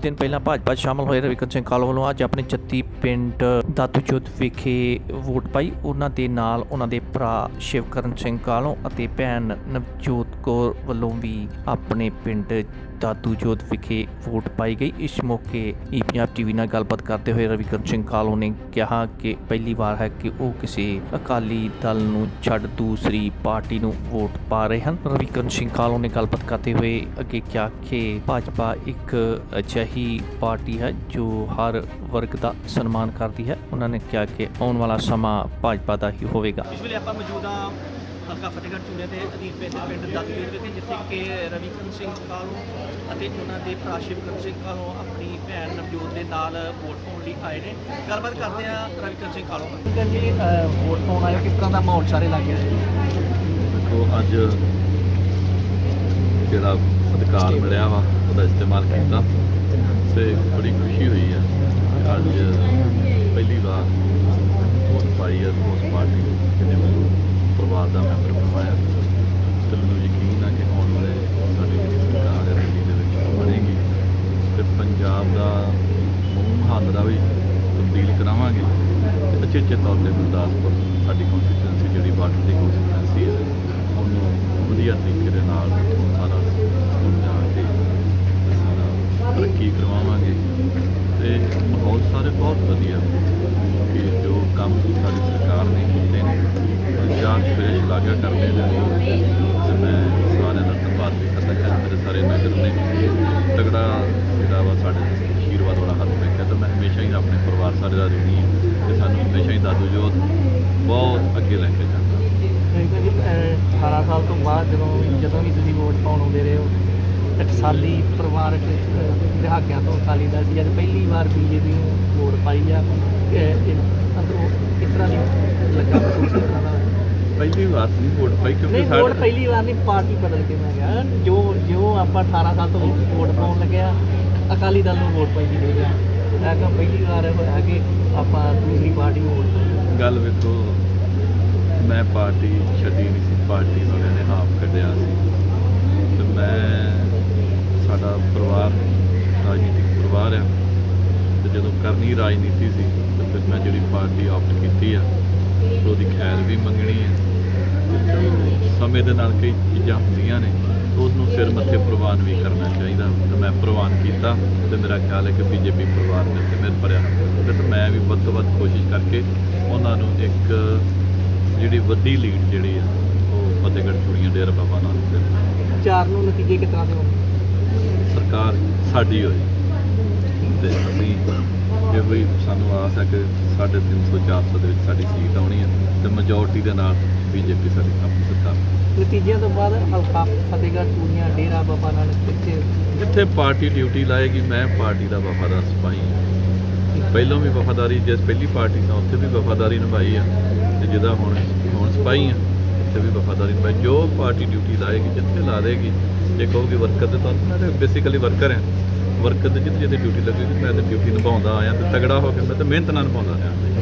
ਦਿਨ ਪਹਿਲਾਂ ਭਾਜਪਾ ਸ਼ਾਮਲ ਹੋਏ ਰਵਿਕਰਨ ਸਿੰਘ ਕਾਲੋ ਵੱਲੋਂ ਅੱਜ ਆਪਣੇ ਜੱਤੀ ਪਿੰਡ ਦਾਦੂਚੋਦ ਵਿਖੇ ਵੋਟ ਪਾਈ। ਉਹਨਾਂ ਦੇ ਨਾਲ ਉਹਨਾਂ ਦੇ ਭਰਾ ਸ਼ਿਵਕਰਨ ਸਿੰਘ ਕਾਲੋ ਅਤੇ ਭੈਣ ਨਵਜੋਤ ਕੌਰ ਵੱਲੋਂ ਵੀ ਆਪਣੇ ਪਿੰਡ ਦਾਦੂਚੋਦ ਵਿਖੇ ਵੋਟ ਪਾਈ ਗਈ। ਇਸ ਮੌਕੇ ਈ ਪੰਜਾਬ ਟੀਵੀ ਨਾਲ ਗੱਲਬਾਤ ਕਰਦੇ ਹੋਏ ਰਵਿਕਰਨ ਸਿੰਘ ਕਾਲੋ ਨੇ ਕਿਹਾ ਕਿ ਪਹਿਲੀ ਵਾਰ ਹੈ ਕਿ ਉਹ ਕਿਸੇ ਅਕਾਲੀ ਦਲ ਨੂੰ ਛੱਡ ਦੂਸਰੀ ਪਾਰਟੀ ਨੂੰ ਵੋਟ ਪਾ ਰਹੇ ਹਨ। ਰਵਿਕਰਨ ਸਿੰਘ ਕਾਲੋ ਨੇ ਗੱਲਬਾਤ ਕਰਦੇ ਹੋਏ ਅੱਗੇ ਕਿਹਾ ਕਿ ਭਾਜਪਾ ਇੱਕ ਅਜਿਹੀ ਪਾਰਟੀ ਹੈ ਜੋ ਹਰ ਵਰਗ ਦਾ ਸਨਮਾਨ ਕਰਦੀ ਹੈ। ਉਹਨਾਂ ਨੇ ਕਿਹਾ ਕਿ ਆਉਣ ਵਾਲਾ ਸਮਾਂ ਭਾਜਪਾ ਦਾ ਹੀ ਹੋਵੇਗਾ। ਇਸ ਵੇਲੇ ਆਪਾਂ ਮੌਜੂਦ ਹਾਂ ਹਲਕਾ ਫਤਿਹਗੜ੍ਹ ਚੂੜੇ ਦੇ ਅਧੀਨ ਪੈਂਦੇ ਪਿੰਡ ਦਾਦੂਪੁਰ ਵਿਖੇ ਜਿੱਥੇ ਕਿ ਰਵੀਕਰਨ ਸਿੰਘ ਕਾਲੋਂ ਅਤੇ ਉਹਨਾਂ ਦੇ ਭਰਾ ਸ਼ਿਵਕਰਨ ਸਿੰਘ ਕਾਲੋਂ ਆਪਣੀ ਭੈਣ ਨਵਜੋਤ ਦੇ ਨਾਲ ਵੋਟ ਪਾਉਣ ਲਈ ਆਏ ਨੇ। ਗੱਲਬਾਤ ਕਰਦੇ ਆ ਰਵੀਕਰਨ ਸਿੰਘ ਕਾਲੋਂ ਨਾਲ। ਜੀ ਵੋਟ ਪਾਉਣ ਆਏ ਕਿਸ ਤਰ੍ਹਾਂ ਦਾ ਮਾਹੌਲ ਸਾਰੇ ਲੱਗ ਰਿਹਾ ਦੇਖੋ ਅੱਜ ਜਿਹੜਾ ਅਧਿਕਾਰ ਮਿਲਿਆ ਵਾ ਉਹਦਾ ਇਸਤੇਮਾਲ ਕੀਤਾ। ਤੇ ਬੜੀ ਖੁਸ਼ੀ ਹੋਈ ਹੈ ਅੱਜ ਪਹਿਲੀ ਵਾਰ ਵੋਟ ਪਾਈ ਹੈ ਉਸ ਪਾਰਟੀ ਨੂੰ ਜਿਹਨੇ ਮੈਨੂੰ ਪਰਿਵਾਰ ਦਾ ਮੈਂਬਰ ਬਣਵਾਇਆ। ਤੇ ਮੈਨੂੰ ਯਕੀਨ ਆ ਕਿ ਆਉਣ ਵਾਲੇ ਸਾਡੀ ਜਿਹੜੀ ਸਰਕਾਰ ਹੈ ਦਿੱਲੀ ਦੇ ਵਿੱਚ ਬਣੇਗੀ। ਤੇ ਪੰਜਾਬ ਦਾ ਮੁਹਾਨ ਦਾ ਵੀ ਤਬਦੀਲ ਕਰਾਵਾਂਗੇ। ਤੇ ਅੱਛੇ ਅੱਛੇ ਤੌਰ ਤੇ ਗੁਰਦਾਸਪੁਰ ਸਾਡੀ ਕਨਸਟੀਟੂਐਂਸੀ ਜਿਹੜੀ ਬਾਰਡਰ ਦੀ ਕਨਸਟੀਟੂਐਂਸੀ ਹੈ ਉਹਨੂੰ ਵਧੀਆ ਤਰੀਕੇ ਦੇ ਨਾਲ ਉੱਥੋਂ ਸਾਰਾ ਸਮਝਾ ਕੇ ਤੇ ਸਾਰਾ ਤਰੱਕੀ ਕਰਵਾਵਾਂਗੇ ਤੇ ਮਾਹੌਲ ਸਾਰੇ ਬਹੁਤ ਵਧੀਆ ਕਿ ਜੋ ਕੰਮ ਸਾਡੀ ਸਰਕਾਰ ਨੇ ਕੀਤੇ ਨੇ ਪੰਜਾਬ ਸ਼ਲਾਘਾ ਕਰਦੇ ਨੇ ਤੇ ਮੈਂ ਸਾਰਿਆਂ ਦਾ ਧੰਨਵਾਦ ਵੀ ਕਰਦਾ ਹਾਂ। ਮੇਰੇ ਸਾਰੇ ਨਗਰ ਨੇ। ਤਗੜਾ ਜਿਹੜਾ ਵਾ ਸਾਡੇ ਆਸ਼ੀਰਵਾਦ ਵਾਲਾ ਹੱਥ ਰੱਖਿਆ ਤਾਂ ਮੈਂ ਹਮੇਸ਼ਾ ਹੀ ਆਪਣੇ ਪਰਿਵਾਰ ਸਾਰੇ ਦਾ ਰਿਣੀ ਹਾਂ ਤੇ ਸਾਨੂੰ ਹਮੇਸ਼ਾ ਹੀ ਦਾਦੂ ਜੋਤ ਬਹੁਤ ਅੱਗੇ ਲੈ ਕੇ ਜਾਂਦਾ। ਜੀ 18 ਸਾਲ ਤੋਂ ਬਾਅਦ ਜਦੋਂ ਜਦੋਂ ਵੀ ਤੁਸੀਂ ਵੋਟ ਪਾਉਣ ਆਉਂਦੇ ਰਹੇ ਹੋ ਟਕਸਾਲੀ ਪਰਿਵਾਰਕ ਦਹਾਕਿਆਂ ਤੋਂ ਅਕਾਲੀ ਦਲ ਸੀ। ਅੱਜ ਪਹਿਲੀ ਵਾਰ ਬੀਜੇਪੀ ਨੂੰ ਵੋਟ ਪਾਈ ਆ। ਇਹ- ਇਹ ਅੰਦਰੋਂ ਕਿਸ ਤਰ੍ਹਾਂ ਦੀ ਲੱਗਾ ਮਹਿਸੂਸ ਕਿਸ ਤਰ੍ਹਾਂ ਦਾ ਪਹਿਲੀ ਵਾਰ ਨਹੀਂ ਵੋਟ ਪਾਈ ਕਿਉਂਕਿ ਨਹੀਂ ਵੋਟ ਸਾਡੇ ਪਹਿਲੀ ਵਾਰ ਨਹੀਂ ਪਾਰਟੀ ਬਦਲ ਕੇ ਮੈਂ ਗਿਆ ਜੋ ਜੋ ਆਪਾਂ 18 ਸਾਲ ਤੋਂ ਵੋਟ ਪਾਉਣ ਲੱਗਿਆ ਅਕਾਲੀ ਦਲ ਨੂੰ ਵੋਟ ਪੈਂਦੀ ਹੋ ਗਿਆ ਇਹ ਕੰਮ ਪਹਿਲੀ ਵਾਰ ਹੋਇਆ ਕਿ ਆਪਾਂ ਦੂਸਰੀ ਪਾਰਟੀ ਨੂੰ ਵੋਟ ਪਾਈ। ਗੱਲ ਵੇਖੋ ਮੈਂ ਪਾਰਟੀ ਛੱਡੀ ਨਹੀਂ ਸੀ ਪਾਰਟੀ ਵਾਲਿਆਂ ਨੇ ਆਪ ਕੱਢਿਆ ਸੀ। ਤੇ ਮੈਂ ਸਾਡਾ ਪਰਿਵਾਰ ਰਾਜਨੀਤਿਕ ਪਰਿਵਾਰ ਆ। ਤੇ ਜਦੋਂ ਕਰਨੀ ਰਾਜਨੀਤੀ ਸੀ ਤੇ ਫਿਰ ਮੈਂ ਜਿਹੜੀ ਪਾਰਟੀ ਆਪਟ ਕੀਤੀ ਆ ਉਹਦੀ ਖੈਰ ਸਮੇਂ ਦੇ ਨਾਲ ਕਈ ਚੀਜ਼ਾਂ ਹੁੰਦੀਆਂ ਨੇ ਉਸ ਨੂੰ ਸਿਰ ਮੱਥੇ ਪ੍ਰਵਾਨ ਵੀ ਕਰਨਾ ਚਾਹੀਦਾ। ਤੇ ਮੈਂ ਪ੍ਰਵਾਨ ਕੀਤਾ ਤੇ ਮੇਰਾ ਖਿਆਲ ਹੈ ਕਿ ਬੀਜੇਪੀ ਪਰਿਵਾਰ ਦੇ ਤੇ ਮੇਰੇ ਭਰਿਆ। ਤੇ ਮੈਂ ਵੀ ਵੱਧ ਤੋਂ ਵੱਧ ਕੋਸ਼ਿਸ਼ ਕਰਕੇ ਉਹਨਾਂ ਨੂੰ ਇੱਕ ਜਿਹੜੀ ਵੱਡੀ ਲੀਡ ਜਿਹੜੀ ਆ ਉਹ ਫਤਿਹਗੜ੍ਹ ਚੂੜੀਆਂ ਡੇਰਾ ਬਾਬਾ ਨਾਨਕ ਦੇ ਚਾਰ ਨੂੰ ਨਤੀਜੇ ਤਰ੍ਹਾਂ ਦੇ ਸਰਕਾਰ ਸਾਡੀ ਹੋਈ ਤੇ ਅਸੀਂ ਇਹ ਵੀ ਸਾਨੂੰ ਆਸ ਹੈ ਕਿ 350 400 ਦੇ ਵਿੱਚ ਸਾਡੀ ਸੀਟ ਆਉਣੀ ਹੈ ਤੇ ਮੈਜੋਰਟੀ ਦੇ ਨਾਲ ਬੀਜੇਪੀ ਸਾਡੀ ਆਪਣੀ ਸਰਕਾਰ। ਨਤੀਜਿਆਂ ਤੋਂ ਬਾਅਦ ਹਲਕਾ ਫਤਿਹਗੜ੍ਹ ਚੂੜੀਆਂ, ਡੇਰਾ ਬਾਬਾ ਨਾਨਕ ਕਿੱਥੇ ਜਿੱਥੇ ਪਾਰਟੀ ਡਿਊਟੀ ਲਾਏਗੀ? ਮੈਂ ਪਾਰਟੀ ਦਾ ਵਫਾਦਾਰ ਸਿਪਾਹੀ ਹਾਂ। ਪਹਿਲਾਂ ਵੀ ਵਫਾਦਾਰੀ ਜਿਸ ਪਹਿਲੀ ਪਾਰਟੀ ਨਾਲ ਉੱਥੇ ਵੀ ਵਫਾਦਾਰੀ ਨਿਭਾਈ ਆ। ਤੇ ਜਿਹਦਾ ਹੁਣ ਹੁਣ ਸਿਪਾਹੀ ਆ, ਉੱਥੇ ਵੀ ਵਫਾਦਾਰੀ ਨਿਭਾਈ। ਜੋ ਪਾਰਟੀ ਡਿਊਟੀ ਲਾਏਗੀ, ਜਿੱਥੇ ਲਾ ਦੇਗੀ ਜੇ ਕਹੋਗੇ ਵਰਕਰ ਤੇ। ਤੁਹਾਨੂੰ ਮੈਂ ਤਾਂ ਬੇਸਿਕਲੀ ਵਰਕਰ ਹਾਂ। ਵਰਕਰ ਤੇ ਜਿੱਥੇ ਜਿੱਥੇ ਡਿਊਟੀ ਲੱਗੇਗੀ, ਮੈਂ ਤਾਂ ਡਿਊਟੀ ਨਿਭਾਉਂਦਾ ਆਇਆ ਤੇ ਤਗੜਾ ਹੋ ਕੇ, ਮੈਂ ਤਾਂ ਮਿਹਨਤ ਨਾਲ ਨਿਭਾਉਂਦਾ ਰਿਹਾ।